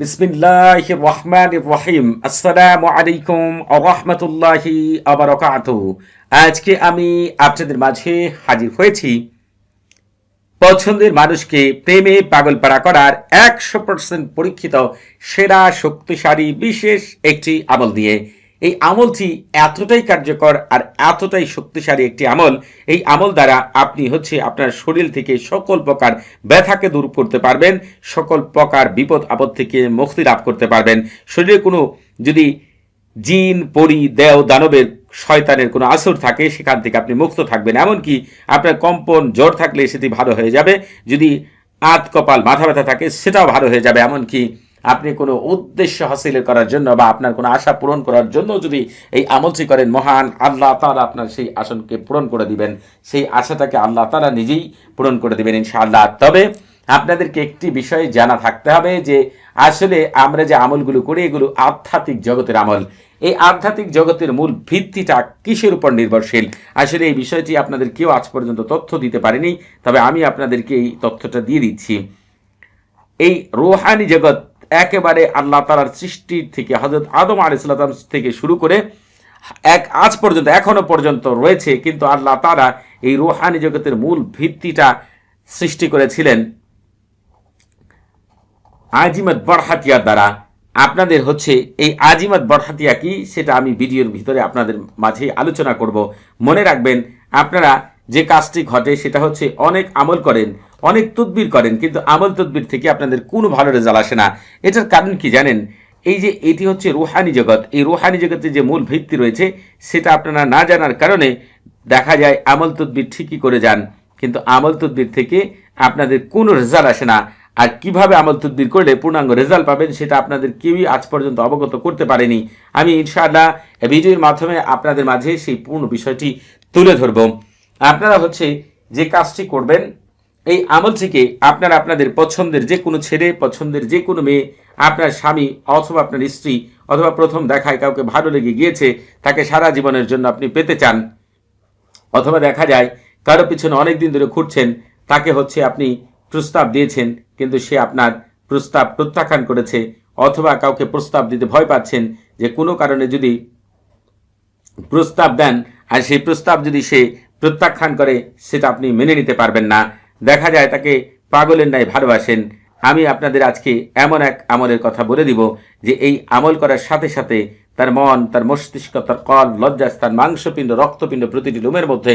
বিসমিল্লাহ আসসালামু আলাইকুম আজকে আমি আপনাদের মাঝে হাজির হয়েছি। পছন্দের মানুষকে প্রেমে পাগলপাড়া করার একশো পার্সেন্ট পরীক্ষিত, সেরা, শক্তিশালী, বিশেষ একটি আমল দিয়ে এই আমলটি এতটাই কার্যকর আর এতটাই শক্তিশালী একটি আমল, এই আমল দ্বারা আপনি হচ্ছে আপনার শরীর থেকে সকল প্রকার ব্যথাকে দূর করতে পারবেন, সকল প্রকার বিপদ, আপদ থেকে মুক্তি লাভ করতে পারবেন। শরীরে কোনো যদি জিন, পরি দেও দানবের, শয়তানের কোনো আসর থাকে, সেখান থেকে আপনি মুক্ত থাকবেন। এমনকি আপনার কম্পন, জ্বর থাকলে সেটি ভালো হয়ে যাবে। যদি আত, কপাল, মাথা ব্যথা থাকে, সেটাও ভালো হয়ে যাবে। এমনকি আপনি কোনো উদ্দেশ্য হাসিল করার জন্য বা আপনার কোনো আশা পূরণ করার জন্য যদি এই আমলটি করেন, মহান আল্লাহ তারা আপনার সেই আসনকে পূরণ করে দিবেন। সেই আশাটাকে আল্লাহ তারা নিজেই পূরণ করে দিবেন ইনশাআল্লাহ। তবে আপনাদেরকে একটি বিষয় জানা থাকতে হবে যে আসলে আমরা যে আমলগুলো করি, এগুলো আধ্যাত্মিক জগতের আমল। এই আধ্যাত্মিক জগতের মূল ভিত্তিটা কিসের উপর নির্ভরশীল? আসলে এই বিষয়টি আপনাদের কেউ আজ পর্যন্ত তথ্য দিতে পারেনি, তবে আমি আপনাদেরকে এই তথ্যটা দিয়ে দিচ্ছি। এই রোহানি জগৎ একেবারে আল্লাহ তালার সৃষ্টি থেকে হজরত আদম আলাইসাল্লাম থেকে শুরু করে এক আজ পর্যন্ত, এখনও পর্যন্ত রয়েছে, কিন্তু আল্লাহ তারা এই রোহানি জগতের মূল ভিত্তিটা সৃষ্টি করেছিলেন আজিমত বরহাতিয়ার দ্বারা। আপনাদের হচ্ছে এই আজিমত বরহাতিয়া কি, সেটা আমি ভিডিওর ভিতরে আপনাদের মাঝে আলোচনা করব। মনে রাখবেন, আপনারা যে কাজটি ঘটে সেটা হচ্ছে অনেক আমল করেন অনেক তদবির করেন, কিন্তু আমল তদবির থেকে আপনাদের কোনো ভালো রেজাল্ট আসে না। এটার কারণ কি জানেন? এই যে এটি হচ্ছে রুহানি জগৎ, এই রুহানি জগতের যে মূল ভিত্তি রয়েছে, সেটা আপনারা না জানার কারণে দেখা যায় আমল তদবির ঠিকই করে যান, কিন্তু আমল তদবির থেকে আপনাদের কোনো রেজাল্ট আসে না। আর কীভাবে আমল তদবির করলে পূর্ণাঙ্গ রেজাল্ট পাবেন, সেটা আপনাদের কেউই আজ পর্যন্ত অবগত করতে পারেনি। আমি ইনশাআল্লাহ ভিডিওর মাধ্যমে আপনাদের মাঝে সেই পূর্ণ বিষয়টি তুলে ধরব। আপনারা হচ্ছে যে কাজটি করবেন এই আমল থেকে আপনারা আপনাদের পছন্দের যে কোনো ছেলে, পছন্দের যে কোনো মেয়ে, আপনার স্বামী অথবা আপনার স্ত্রী অথবা প্রথম দেখায় কাউকে ভালো লেগে গিয়েছে, তাকে সারা জীবনের জন্য আপনি পেতে চান। অথবা দেখা যায় কারও পিছনে অনেক দিন ধরে ঘুরছেন, তাকে হচ্ছে আপনি প্রস্তাব দিয়েছেন, কিন্তু সে আপনার প্রস্তাব প্রত্যাখ্যান করেছে অথবা কাউকে প্রস্তাব দিতে ভয় পাচ্ছেন যে কোনো কারণে যদি প্রস্তাব দেন, আর সেই প্রস্তাব যদি সে প্রত্যাখ্যান করে, সেটা আপনি মেনে নিতে পারবেন না। দেখা যায় তাকে পাগলের ন্যায় ভালোবাসেন। আমি আপনাদের আজকে এমন এক আমলের কথা বলে দিব যে এই আমল করার সাথে সাথে তার মন, তার মস্তিষ্ক, তার কল, লজ্জাস্থান, মাংসপিণ্ড, রক্তপিণ্ড প্রতিটি রুমের মধ্যে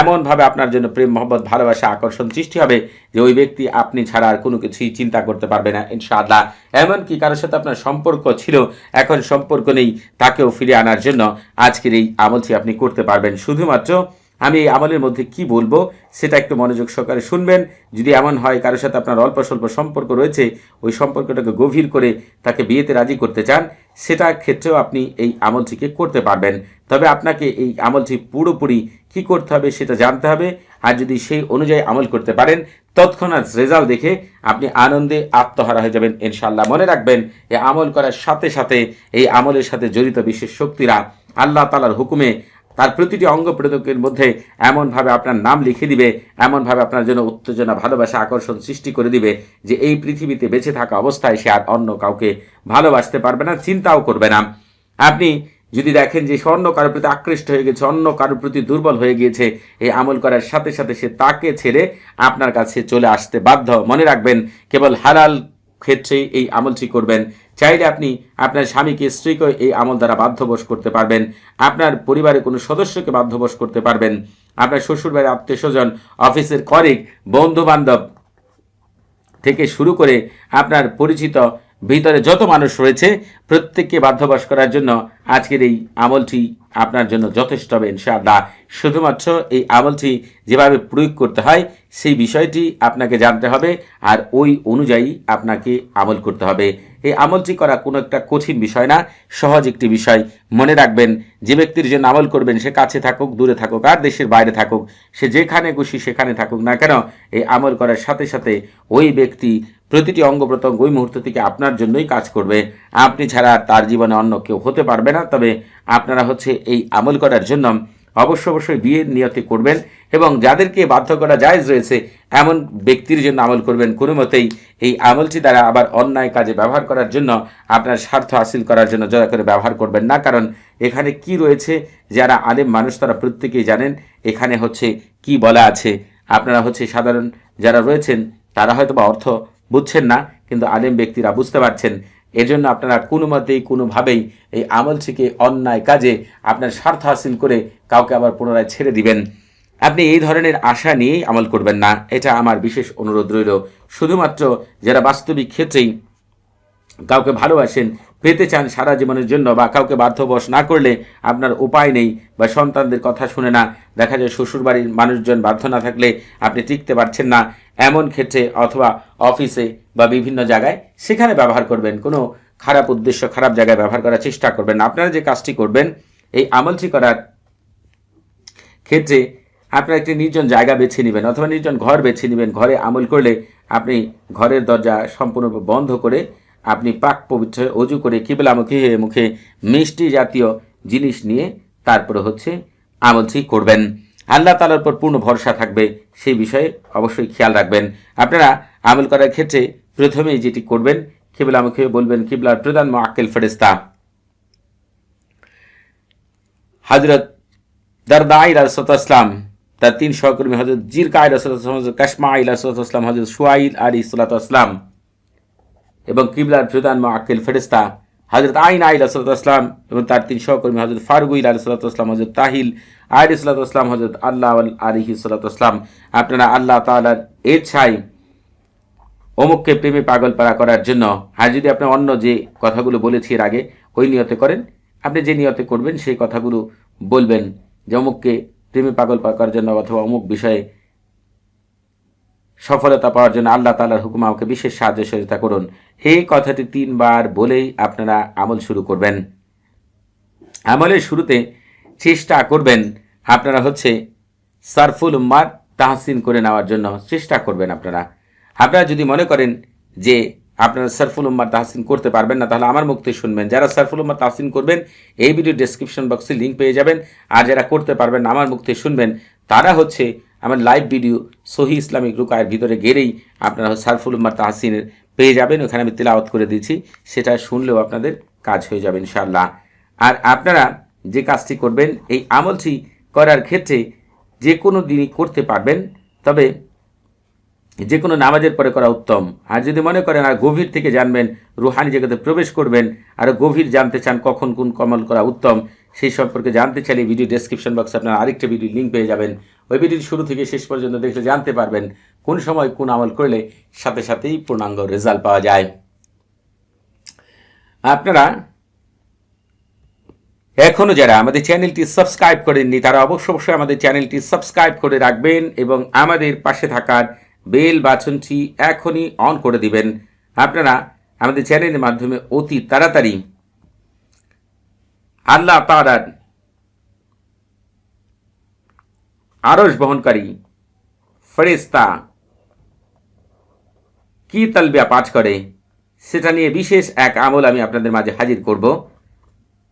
এমনভাবে আপনার জন্য প্রেম, মহব্বত, ভালোবাসা, আকর্ষণ সৃষ্টি হবে যে ওই ব্যক্তি আপনি ছাড়া আর কোনো কিছুই চিন্তা করতে পারবে না, ইনশাআল্লাহ। এমনকি কারোর সাথে আপনার সম্পর্ক ছিল, এখন সম্পর্ক নেই, তাকেও ফিরে আনার জন্য আজকের এই আমলটি আপনি করতে পারবেন। শুধুমাত্র আমি এই আমলের মধ্যে কি বলব, সেটা একটু মনোযোগ সহকারে শুনবেন। যদি এমন হয় কারোর সাথে আপনার অল্প স্বল্প সম্পর্ক রয়েছে, ওই সম্পর্কটাকে গভীর করে তাকে বিয়েতে রাজি করতে চান, সেটা ক্ষেত্রেও আপনি এই আমলটিকে করতে পারবেন। তবে আপনাকে এই আমলটি পুরোপুরি কি করতে হবে সেটা জানতে হবে। আর যদি সেই অনুযায়ী আমল করতে পারেন, তৎক্ষণাৎ রেজাল্ট দেখে আপনি আনন্দে আত্মহারা হয়ে যাবেন ইনশাল্লাহ মনে রাখবেন, এই আমল করার সাথে সাথে, এই আমলের সাথে জড়িত বিশেষ শক্তিরা আল্লাহ তালার হুকুমে তার প্রতিটি অঙ্গ প্রত্যঙ্গের মধ্যে এমনভাবে আপনার নাম লিখে দিবে, এমনভাবে আপনার জন্য উত্তেজনা, ভালোবাসা, আকর্ষণ সৃষ্টি করে দিবে যে এই পৃথিবীতে বেঁচে থাকা অবস্থায় সে আর অন্য কাউকে ভালোবাসতে পারবে না, চিন্তাও করবে না। আপনি যদি দেখেন যে সে অন্য কারোর প্রতি আকৃষ্ট হয়ে গেছে, অন্য কারোর প্রতি দুর্বল হয়ে গিয়েছে, এই আমল করার সাথে সাথে সে তাকে ছেড়ে আপনার কাছে চলে আসতে বাধ্য। মনে রাখবেন, কেবল হালাল ক্ষেত্রেই এই আমলটি করবেন। চাইলে আপনি আপনার স্বামীকে, স্ত্রীকে এই আমল দ্বারা বাধ্যবশ করতে পারবেন। আপনার পরিবারের কোনো সদস্যকে বাধ্যবশ করতে পারবেন। আপনার শ্বশুরবাড়ির আত্মীয় স্বজন অফিসের কলিগ বন্ধু বান্ধব থেকে শুরু করে আপনার পরিচিত ভিতরে যত মানুষ রয়েছে, প্রত্যেককে বাধ্যবাস করার জন্য আজকের এই আমলটি আপনার জন্য যথেষ্ট হবে, ইনশাআল্লাহ। শুধুমাত্র এই আমলটি যেভাবে প্রয়োগ করতে হয়, সেই বিষয়টি আপনাকে জানতে হবে আর ওই অনুযায়ী আপনাকে আমল করতে হবে। এই আমলটি করা কোনো একটা কঠিন বিষয় না, সহজ একটি বিষয়। মনে রাখবেন, যে ব্যক্তির জন্য আমল করবেন, সে কাছে থাকুক, দূরে থাকুক, আর দেশের বাইরে থাকুক, সে যেখানে খুশি সেখানে থাকুক না কেন, এই আমল করার সাথে সাথে ওই ব্যক্তি প্রতিটি অঙ্গ প্রত্যঙ্গ ওই মুহূর্ত থেকে আপনার জন্যই কাজ করবে। আপনি ছাড়া তার জীবনে অন্য কেউ হতে পারবে না। তবে আপনারা হচ্ছে এই আমল করার জন্য অবশ্য অবশ্যই বিয়ের নিয়তে করবেন এবং যাদেরকে বাধ্য করা জায়েজ রয়েছে, এমন ব্যক্তির জন্য আমল করবেন। কোনো মতেই এই আমলটি দ্বারা আবার অন্যায় কাজে ব্যবহার করার জন্য আপনার স্বার্থ হাসিল করার জন্য দয়া করে ব্যবহার করবেন না। কারণ এখানে কি রয়েছে? যারা আলেম মানুষ তারা প্রত্যেকেই জানেন এখানে হচ্ছে কি বলা আছে। আপনারা হচ্ছে সাধারণ যারা রয়েছেন, তারা হয়তো বা অর্থ বুঝছেন না, কিন্তু আলেম ব্যক্তিরা বুঝতে পারছেন। এজন্য আপনারা কোনো মতেই কোনোভাবেই এই আমল থেকে অন্যায় কাজে আপনার স্বার্থ হাসিল করে কাউকে আবার পুনরায় ছেড়ে দিবেন। আপনি এই ধরনের আশা নিয়েই আমল করবেন না। এটা আমার বিশেষ অনুরোধ রইল। শুধুমাত্র যারা বাস্তবিক ক্ষেত্রেই কাউকে ভালোবাসেন পেতে চান সারা জীবনের জন্য বা কাউকে বাধ্যবশ না করলে আপনার উপায় নেই বা সন্তানদের কথা শুনে না। দেখা যায় শ্বশুরবাড়ির মানুষজন বাধ্য না থাকলে আপনি টিকতে পারছেন না এমন ক্ষেত্রে অথবা অফিসে বা বিভিন্ন জায়গায় সেখানে ব্যবহার করবেন। কোনো খারাপ উদ্দেশ্য, খারাপ জায়গায় ব্যবহার করার চেষ্টা করবেন আপনারা যে কাজটি করবেন, এই আমলটি করার ক্ষেত্রে আপনারা একটি নির্জন জায়গা বেছে নেবেন অথবা নির্জন ঘর বেছে নেবেন। ঘরে আমল করলে আপনি ঘরের দরজা সম্পূর্ণরূপে বন্ধ করে আপনি পাক পবিত্র অজু করে কিবলামুখী হয়ে মুখে মিষ্টি জাতীয় জিনিস নিয়ে তারপরে হচ্ছে আমলটি করবেন। আল্লাহ তালার উপর পূর্ণ ভরসা থাকবে, সেই বিষয়ে অবশ্যই খেয়াল রাখবেন। আপনারা আমল করার ক্ষেত্রে প্রথমেই যেটি করবেন, কিবলামুখী বলবেন, কিবলার প্রধান আক্কেল ফেরেস্তা হজরত দারদা ইসলাম তার তিন সহকর্মী হজরত জিরকা ইসলাম হজরত কাশমা ইসলাম হজরত সুয়াইল আলী সালাতাম এবং কিবলার প্রধান আক্কেল ফেরেস্তা হজরত আইন আইল সালাতাম এবং তার তিন সহকর্মী হজরত ফারুগুইল আলী সালাতাম হজরত তাহিল আইল সালাতাম হজরত আল্লাহ আলিহি সালাতাম আপনারা আল্লাহ তালার ছাই অমুককে প্রেমে পাগল পাড়া করার জন্য, আর যদি আপনি অন্য যে কথাগুলো বলেছি এর আগে, ওই নিয়তে করেন। আপনি যে নিয়তে করবেন, সেই কথাগুলো বলবেন যে অমুককে প্রেমে পাগল পাড়া করার জন্য অথবা অমুক বিষয়ে সফলতা পাওয়ার জন্য আল্লাহ তালার হুকুম আমাকে বিশেষ সাহায্য সহযোগিতা করুন। এই কথাটি তিনবার বলেই আপনারা আমল শুরু করবেন। আমলের শুরুতে চেষ্টা করবেন। আপনারা হচ্ছে সারফুল উম্মার তাহসিন করে নেওয়ার জন্য চেষ্টা করবেন আপনারা। আপনারা যদি মনে করেন যে আপনারা সারফুল উম্মার তাহসিন করতে পারবেন না, তাহলে আমার মুক্তি শুনবেন। যারা সারফুল উম্মার তাহসিন করবেন, এই ভিডিও ডেসক্রিপশন বক্সে লিঙ্ক পেয়ে যাবেন। আর যারা করতে পারবেন না, আমার মুক্তি শুনবেন, তারা হচ্ছে আমার লাইভ ভিডিও সহি ইসলামিক রুকায়ের ভিতরে গেলেই আপনারা সারফুল উম্মার তাহসিনের পেয়ে যাবেন। ওখানে আমি তেলাওয়াত করে দিচ্ছি সেটা শুনলেও আপনাদের কাজ হয়ে যাবে ইনশাআল্লাহ। আর আপনারা যে কাজটি করবেন, এই আমলটি করার ক্ষেত্রে যে কোনো দিনই করতে পারবেন। তবে যে কোনো নামাজের পরে করা উত্তম। আর যদি মনে করেন আর গভীর থেকে জানবেন, রুহানি জগতে প্রবেশ করবেন, আর গভীর জানতে চান কখন কোন কমল করা উত্তম, সেই সম্পর্কে জানতে চাইলে ভিডিও ডেসক্রিপশন বক্সে আপনারা আরেকটা ভিডিও লিঙ্ক পেয়ে যাবেন। ভিডিওর শুরু থেকে শেষ পর্যন্ত দেখলে জানতে পারবেন কোন সময় কোন আমল করলে সাথে সাথেই পূর্ণাঙ্গ রেজাল্ট পাওয়া যায়। আপনারা এখনও যারা আমাদের চ্যানেলটি সাবস্ক্রাইব করেননি, তারা অবশ্য অবশ্যই আমাদের চ্যানেলটি সাবস্ক্রাইব করে রাখবেন এবং আমাদের পাশে থাকার বেল বাছনটি এখনই অন করে দিবেন। আপনারা আমাদের চ্যানেলের মাধ্যমে অতি তাড়াতাড়ি আল্লাহ তালার আরস বহনকারী ফেরেস্তা কি তালবিয়া পাঠ করে? সেটা নিয়ে বিশেষ এক আমল আমি আপনাদের মাঝে হাজির করব।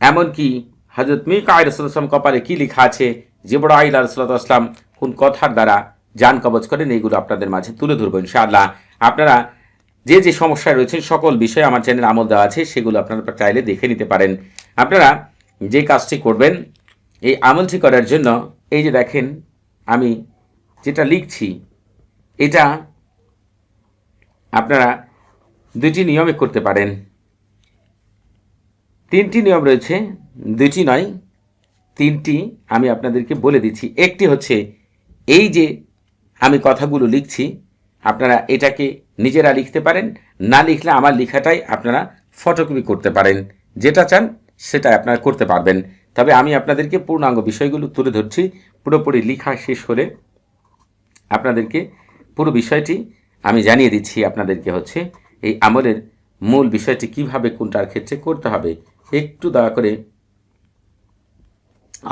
এমনকি হজরত মিকা রসুলাম কপালে কি লেখা আছে? জিবরাইল রসুল্লাহাম কোন কথার দ্বারা যান কবচ করেন, এইগুলো আপনাদের মাঝে তুলে ধরবো ইনশাআল্লাহ। আপনারা যে যে সমস্যায় রয়েছেন, সকল বিষয়ে আমার চ্যানেল আমল দেওয়া আছে, সেগুলো আপনারা চাইলে দেখে নিতে পারেন। আপনারা যে কাজটি করবেন, এই আমলটি করার জন্য, এই যে দেখেন আমি যেটা লিখছি, এটা আপনারা দুটি নিয়মে করতে পারেন। তিনটি নিয়ম রয়েছে দুটি নয়, তিনটি আমি আপনাদেরকে বলে দিচ্ছি। একটি হচ্ছে, এই যে আমি কথাগুলো লিখছি, আপনারা এটাকে নিজেরা লিখতে পারেন, না লিখলে আমার লেখাটাই আপনারা ফটোকপি করতে পারেন। যেটা চান সেটা আপনারা করতে পারবেন। তবে আমি আপনাদেরকে পূর্ণাঙ্গ বিষয়গুলো তুলে ধরছি। পুরোপুরি লেখা শেষ হলে আপনাদেরকে পুরো বিষয়টি আমি জানিয়ে দিচ্ছি আপনাদেরকে হচ্ছে, এই আমলের মূল বিষয়টি কীভাবে কোনটার ক্ষেত্রে করতে হবে। একটু দয়া করে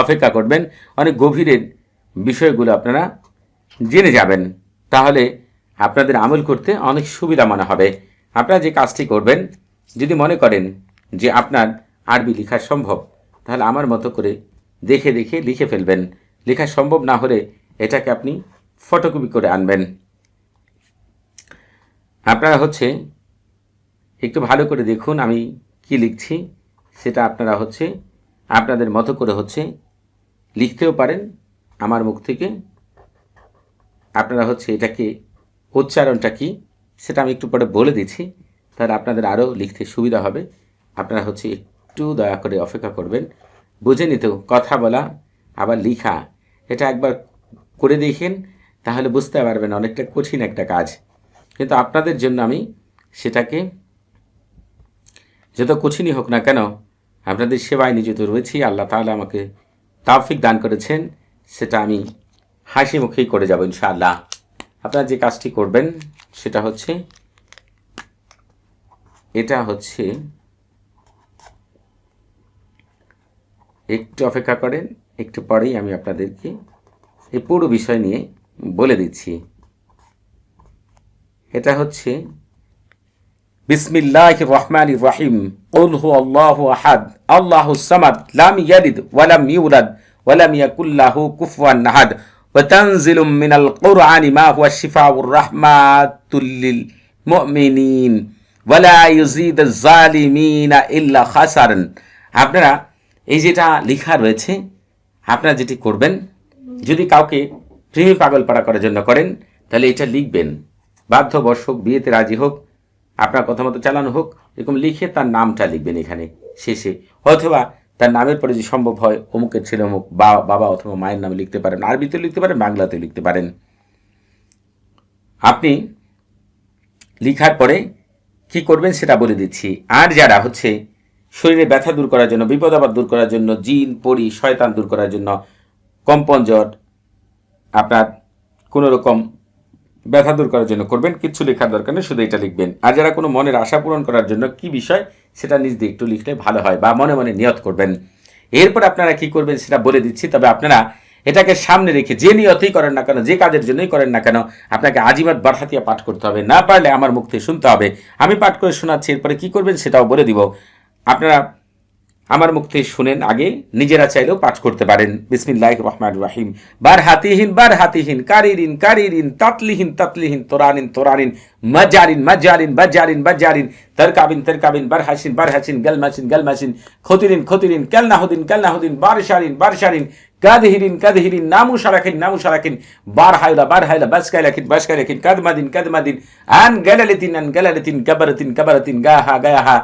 অপেক্ষা করবেন, অনেক গভীরের বিষয়গুলো আপনারা জেনে যাবেন। তাহলে আপনাদের আমল করতে অনেক সুবিধা মনে হবে। আপনারা যে কাজটি করবেন, যদি মনে করেন যে আপনার আরবি লেখা সম্ভব তাহলে আমার মতো করে দেখে দেখে লিখে ফেলবেন। লেখা সম্ভব না হলে এটাকে আপনি ফটোকপি করে আনবেন। আপনারা হচ্ছে একটু ভালো করে দেখুন আমি কি লিখছি। সেটা আপনারা হচ্ছে আপনাদের মতো করে হচ্ছে লিখতেও পারেন আমার মুখ থেকে। আপনারা হচ্ছে এটাকে উচ্চারণটা কি সেটা আমি একটু পরে বলে দিচ্ছি। তাহলে আপনাদের আরও লিখতে সুবিধা হবে। আপনারা হচ্ছে একটু দয়া করে অপেক্ষা করবেন। বুঝে নিতেও কথা বলা, আবার লিখা, এটা একবার করে দেখেন, তাহলে বুঝতে পারবেন অনেকটা কঠিন একটা কাজ। কিন্তু আপনাদের জন্য আমি সেটাকে, যত কঠিনই হোক না কেন, আপনাদের সেবায় নিযুক্ত রয়েছি, আল্লাহ তাহলে আমাকে তাওফিক দান করেছেন, সেটা আমি হাসি মুখেই করে যাব ইনশাআল্লাহ। আপনারা যে কাজটি করবেন, সেটা হচ্ছে, এটা হচ্ছে একটু অপেক্ষা করেন একটু পরেই আমি আপনাদেরকে এই পুরো বিষয় নিয়ে বলে দিচ্ছি এটা হচ্ছে বিসমিল্লাহ রহমান রহিম قل هو الله أحد الله الصمد لم يلد ولم يولد ولم يكن له كفوا أحد وتنزل من القرآن ما هو الشفاء الرحمة للمؤمنين ولا يزيد الظالمين إلا خسرا আপনারা এই যেটা লেখা রয়েছে, আপনারা যেটি করবেন, যদি কাউকে প্রেমী পাগল পাড়া করার জন্য করেন, তাহলে এটা লিখবেন। বাধ্যবর্ষ হোক বিয়েতে রাজি হোক, আপনার কথা মতো চালানো হোক, এরকম লিখে তার নামটা লিখবেন এখানে, শেষে। অথবা তার নামের পরে যদি সম্ভব হয়, অমুকের ছেলে অমুক বা- বাবা অথবা মায়ের নামে লিখতে পারেন আরবিতে লিখতে পারেন বাংলাতে লিখতে পারেন। আপনি লিখার পরে কি করবেন সেটা বলে দিচ্ছি। আর যারা হচ্ছে শরীরে ব্যথা দূর করার জন্য, বিপদ আপদ দূর করার জন্য, জিন, পরি, শয়তান দূর করার জন্য, কম্পন জট আপনার কোনো রকম ব্যথা দূর করার জন্য করবেন কিচ্ছু লেখার দরকার নেই, শুধু এটা লিখবেন। আর যারা কোনো মনের আশা পূরণ করার জন্য কি বিষয়, সেটা নিজ দিয়ে একটু লিখলে ভালো হয় বা মনে মনে নিয়ত করবেন। এরপর আপনারা কি করবেন সেটা বলে দিচ্ছি, তবে আপনারা এটাকে সামনে রেখে যে নিয়তেই করেন না কেন, যে কাজের জন্যই করেন না কেন, আপনাকে আজিমাত বারহাতিয়া পাঠ করতে হবে। না পারলে আমার মুখ থেকে শুনতে হবে। আমি পাঠ করে শোনাচ্ছি, এরপরে কি করবেন সেটাও বলে দিব। আপনারা আমার মুখ থেকে শুনেন আগে, নিজেরা চাইলেও পাঠ করতে পারেন। বিসমিল্লাহ রহমান রাহিম। বার হাতিহীন বার হাতিহীন কারিরিন কারিরিন, তাতলিহীন তাতলিহীন, তোরানিন তোরানিন, মাজারিন মাজারিন, বাজারিন বাজারিন, তরকাবিন তরকাবিন, বারহাসিন বারহাসিন, গলমাসিন গলমাসিন, খতিরিন খতিরিন কেলনাহুদিন কেলনাহুদিন বারশারিন বারশারিন, কাদহিরিন কাদহিরিন নামু সারাখিন নামু সারাখিন বার হাইলা বার হাইলা বাসকাই রাখিন বাসকাই রাখিন কাদমাদিন কাদমাদিন, আন গেলালিতিন আন গেলালিতিন কাবারতিন কাবারতিন গা হা গায়া হা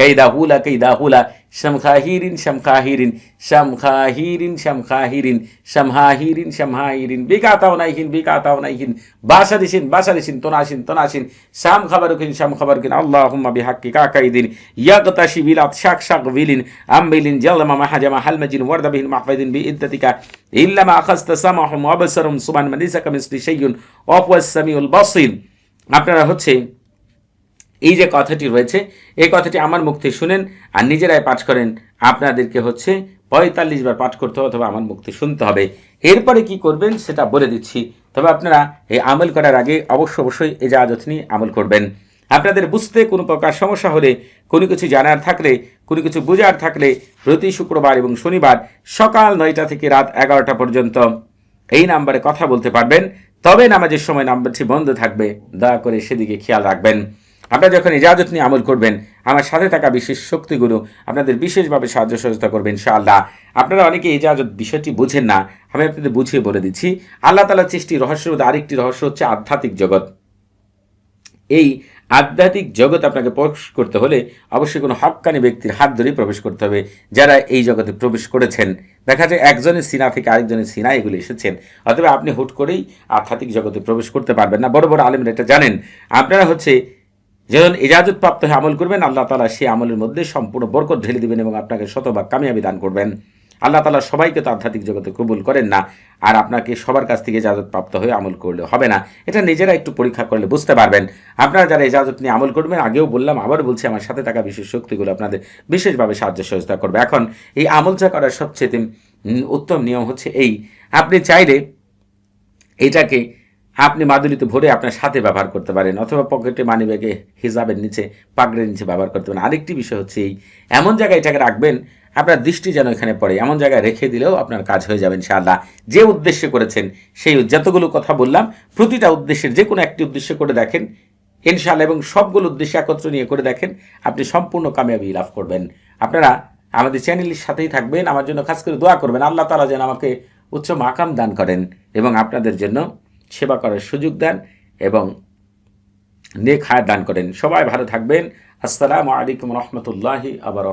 কৈদাহুলা কৈদাহুলা শমখাহিরিন শমখাহিরিন শমখাহিরিন শমখাহিরিন শমহাহিরিন শমহাহিরিন বিকাতাওনাইহিন বিকাতাওনাইহিন বাসারিসিন বাসারিসিন তোনাসিন তোনাসিন শাম কিন শাম খাবারুকিন আল্লাহুম্মা বিহাক্কিকা কাইদিন ইয়াগতাশি বিলাত শাক শাক বিলিন আম্বিলিন জালমা মাহাজামা হালমাজিন ওয়ারদাবিহিন মাহফাইদিন বিইদ্দাতিকা ইল্লামা আখাস্তা সামাহুম ওয়াবসারুম সুবহান মানিসাকা মিসলি শাইউন ওয়া হুয়াস সামিউল বাসীর আপনারা হচ্ছে এই যে কথাটি রয়েছে, এই কথাটি আমার মুখ থেকে শুনেন আর নিজেরাই পাঠ করেন। আপনাদেরকে হচ্ছে পঁয়তাল্লিশ বার পাঠ করতে হবে অথবা আমার মুখ থেকে শুনতে হবে। এরপরে কি করবেন সেটা বলে দিচ্ছি। তবে আপনারা এই আমল করার আগে অবশ্য অবশ্যই এই জাহাজত নিয়ে আমল করবেন। আপনাদের বুঝতে কোনো প্রকার সমস্যা হলে, কোনো কিছু জানার থাকলে, কোনো কিছু বোঝার থাকলে প্রতি শুক্রবার এবং শনিবার সকাল নয়টা থেকে রাত এগারোটা পর্যন্ত এই নাম্বারে কথা বলতে পারবেন। তবে নামাজের সময় নাম্বারটি বন্ধ থাকবে। দয়া করে সেদিকে খেয়াল রাখবেন। আপনারা যখন ইজাজত নিয়ে আমল করবেন, আমার সাথে থাকা বিশেষ শক্তিগুলো আপনাদের বিশেষভাবে সাহায্য সহযোগিতা করবেন ইনশাআল্লাহ। আপনারা অনেকে ইজাজত বিষয়টি বুঝেন না, আমি আপনাদের বুঝিয়ে বলে দিচ্ছি। আল্লাহ তালার সৃষ্টি রহস্যের আরেকটি রহস্য হচ্ছে আধ্যাত্মিক জগৎ। এই আধ্যাত্মিক জগৎ আপনাকে প্রবেশ করতে হলে অবশ্যই কোনো হক্কানি ব্যক্তির হাত ধরেই প্রবেশ করতে হবে, যারা এই জগতে প্রবেশ করেছেন। দেখা যায় একজনের সিনা থেকে আরেকজনের সিনা এগুলো এসেছেন, অথবা আপনি হুট করেই আধ্যাত্মিক জগতে প্রবেশ করতে পারবেন না। বড় বড় আলেমরা এটা জানেন। আপনারা হচ্ছে যখন ইজাজত প্রাপ্ত হয়ে আমল করবেন, আল্লাহ তালা সেই আমলের মধ্যে সম্পূর্ণ বরকত ঢেলে দেবেন এবং আপনাকে শতভাগ কামিয়াবি দান করবেন। আল্লাহ তালা সবাইকে তো আধ্যাত্মিক জগতে কবুল করেন না, আর আপনাকে সবার কাছ থেকে ইজাজত প্রাপ্ত হয়ে আমল করলে হবে না। এটা নিজেরা একটু পরীক্ষা করলে বুঝতে পারবেন। আপনারা যারা ইজাজত নিয়ে আমল করবেন, আগেও বললাম, আবার বলছি, আমার সাথে থাকা বিশেষ শক্তিগুলো আপনাদের বিশেষভাবে সাহায্য সহযোগিতা করবে। এখন এই আমলটা করার সবচেয়ে উত্তম নিয়ম হচ্ছে এই। আপনি চাইলে এটাকে আপনি মাদুলিতে ভরে আপনার সাথে ব্যবহার করতে পারেন, অথবা পকেটে মানি ব্যাগে হিজাবের নিচে, পাগড়ের নিচে ব্যবহার করতে পারেন। আরেকটি বিষয় হচ্ছে এই, এমন জায়গায় এটাকে রাখবেন, আপনার দৃষ্টি যেন এখানে পড়ে। এমন জায়গায় রেখে দিলেও আপনার কাজ হয়ে যাবে ইনশাআল্লাহ। যে উদ্দেশ্যে করেছেন, সেই যতগুলো কথা বললাম, প্রতিটা উদ্দেশ্যের যে কোনো একটি উদ্দেশ্য করে দেখেন, ইনশাআল্লাহ, এবং সবগুলো উদ্দেশ্য একত্র নিয়ে করে দেখেন, আপনি সম্পূর্ণ কামিয়াবি লাভ করবেন। আপনারা আমাদের চ্যানেলের সাথেই থাকবেন, আমার জন্য খাস করে দোয়া করবেন। আল্লাহ তালা যেন আমাকে উচ্চ মাকাম দান করেন, এবং আপনাদের জন্য সেবা করার সুযোগ দেন এবং নেক হায়াত দান করেন। সবাই ভালো থাকবেন। আসসালামু আলাইকুম রহমতুল্লাহি আবার